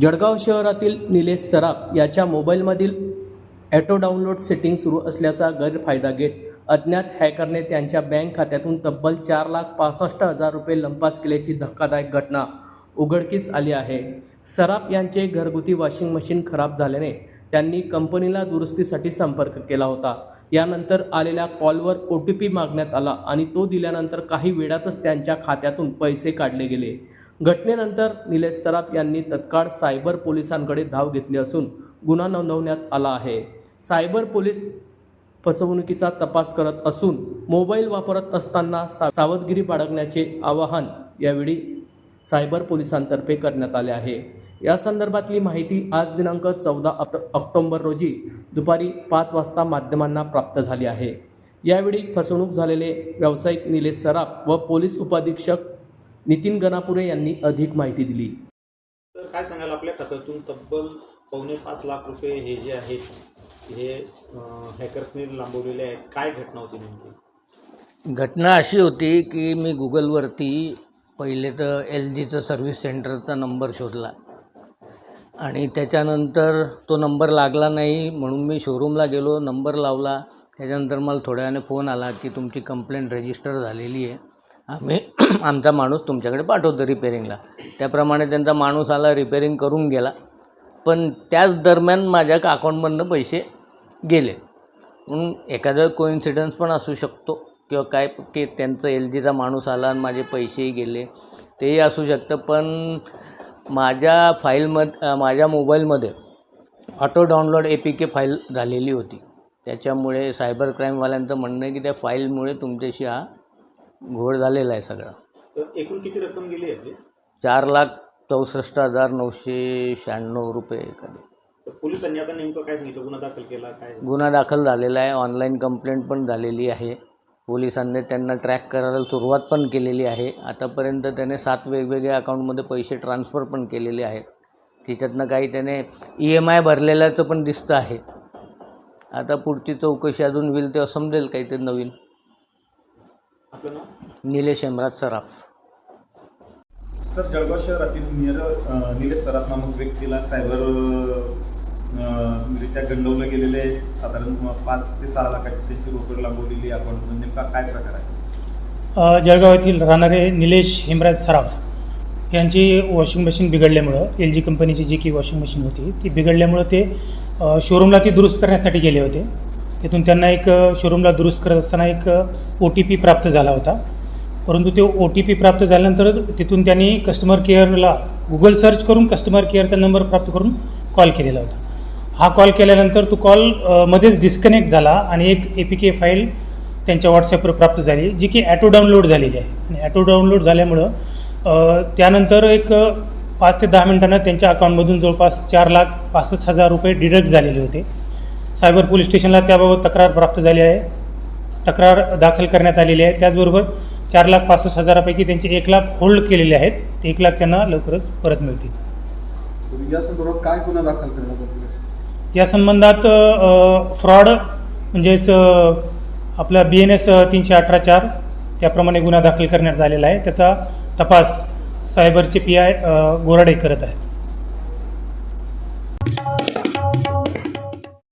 जळगाव शहरातील निलेश सराफ याच्या मोबाईलमधील auto download setting सुरू असल्याचा गैरफायदा घेत अज्ञात हॅकरने त्यांच्या बँक खात्यातून तब्बल चार लाख पासष्ट हजार रुपये लंपास केल्याची धक्कादायक घटना उघडकीस आली आहे. सराफ यांचे घरगुती वॉशिंग मशीन खराब झाल्याने त्यांनी कंपनीला दुरुस्तीसाठी संपर्क केला होता. यानंतर आलेल्या कॉलवर ओ टी पी मागण्यात आला आणि तो दिल्यानंतर काही वेळातच त्यांच्या खात्यातून पैसे काढले गेले. घटनेनंतर निलेश सराफ यांनी तत्काळ सायबर पोलिसांकडे धाव घेतली असून गुन्हा नोंदवण्यात आला आहे. सायबर पोलीस फसवणुकीचा तपास करत असून मोबाईल वापरत असताना सा सावधगिरी बाळगण्याचे आवाहन यावेळी सायबर पोलिसांतर्फे करण्यात आले आहे. या संदर्भातली माहिती आज दिनांक चौदा ऑक्टोंबर रोजी दुपारी पाच वाजता माध्यमांना प्राप्त झाली आहे. यावेळी फसवणूक झालेले व्यावसायिक निलेश सराफ व पोलीस उपाधीक्षक नितीन गणापुरे यांनी अधिक माहिती दिली. तर काय सांगाल आपल्या खात्यातून? तब्बल पावणे पाच लाख रुपये हे जे आहेत हे हॅकर्सने लांबवलेले आहेत. काय घटना होती नेमकी? घटना अशी होती की मी गुगलवरती पहिले तर एल जीचं सर्व्हिस सेंटरचा नंबर शोधला. आणि त्याच्यानंतर तो नंबर लागला नाही म्हणून मी शोरूमला गेलो नंबर लावला. त्याच्यानंतर मला थोड्या वेळाने फोन आला की तुमची कंप्लेंट रजिस्टर झालेली आहे. आम्ही आमचा माणूस तुमच्याकडे पाठवतो रिपेरिंगला त्याप्रमाणे त्यांचा माणूस आला रिपेरिंग करून गेला. पण त्याच दरम्यान माझ्या अकाउंटमधनं पैसे गेले. म्हणून एखादा कोइन्सिडन्स पण असू शकतो किंवा काय की त्यांचं एल जीचा माणूस आला आणि माझे पैसेही गेले. तेही असू शकतं पण माझ्या फाईलमध माझ्या मोबाईलमध्ये auto download A P K file झालेली होती. त्याच्यामुळे सायबर क्राईमवाल्यांचं म्हणणं आहे की त्या फाईलमुळे तुमच्याशी हा घोळ झालेला आहे सगळा. तर एकूण किती रक्कम गेली आहे चार लाख चौसष्ट हजार नऊशे शहाण्णव रुपये एखादे. तर पोलिसांनी आता नेमकं काय सांगितलं? गुन्हा दाखल केला काय? गुन्हा दाखल झालेला आहे. ऑनलाईन कंप्लेंट पण झालेली आहे. पोलिसांनी त्यांना ट्रॅक करायला सुरुवात पण केलेली आहे. आतापर्यंत त्याने सात वेगवेगळ्या अकाउंटमध्ये पैसे ट्रान्सफर पण केलेले आहेत. त्याच्यातनं काही त्याने ई एम आय भरलेल्याचं पण दिसतं आहे. आता पुढची चौकशी अजून होईल तेव्हा समजेल काहीतरी नवीन. आपलं नाव? निलेश हेमराज सराफ. सर जळगाव शहरातील निर निलेश सराफ नामक व्यक्तीला सायबर रित्या गंडवलं गेलेले साधारण पाच ते सहा लाखाची त्यांची रोकड लांबवलेली अकाउंट नेमका काय प्रकार आहे? जळगाव येथील राहणारे निलेश हेमराज सराफ यांची वॉशिंग मशीन बिघडल्यामुळं एल जी कंपनीची जी की वॉशिंग मशीन होती ती बिघडल्यामुळं ते शोरूमला ती दुरुस्त करण्यासाठी गेले होते. तिथून त्यांना एक शोरूमला दुरुस्त करत असताना एक ओ टी पी प्राप्त झाला होता. परंतु ते ओ टी पी प्राप्त झाल्यानंतर तिथून त्यांनी कस्टमर केअरला गुगल सर्च करून कस्टमर केअरचा नंबर प्राप्त करून कॉल केलेला होता. हा कॉल केल्यानंतर तो कॉल मध्येच डिस्कनेक्ट झाला आणि एक ए पी के फाईल त्यांच्या व्हॉट्सॲपवर प्राप्त झाली जी की ॲटो डाउनलोड झालेली आहे. आणि ॲटो डाउनलोड झाल्यामुळं त्यानंतर एक पाच ते दहा मिनिटांना त्यांच्या अकाउंटमधून जवळपास चार लाख पासष्ट हजार रुपये डिडक्ट झालेले होते. सायबर पोलीस स्टेशनला त्याबाबत तक्रार प्राप्त झाली आहे. तक्रार दाखल करण्यात आलेली आहे. त्याचबरोबर चार लाख पासष्ट हजारापैकी त्यांचे एक लाख होल्ड केलेले आहेत. ते एक लाख त्यांना लवकरच परत मिळतील. या संदर्भात काय गुन्हा दाखल करण्यात या संबंधात फ्रॉड म्हणजेच आपला बी एन एस तीनशे अठरा चार त्याप्रमाणे गुन्हा दाखल करण्यात आलेला आहे. त्याचा तपास सायबरचे पी आय गोराडे करत आहेत.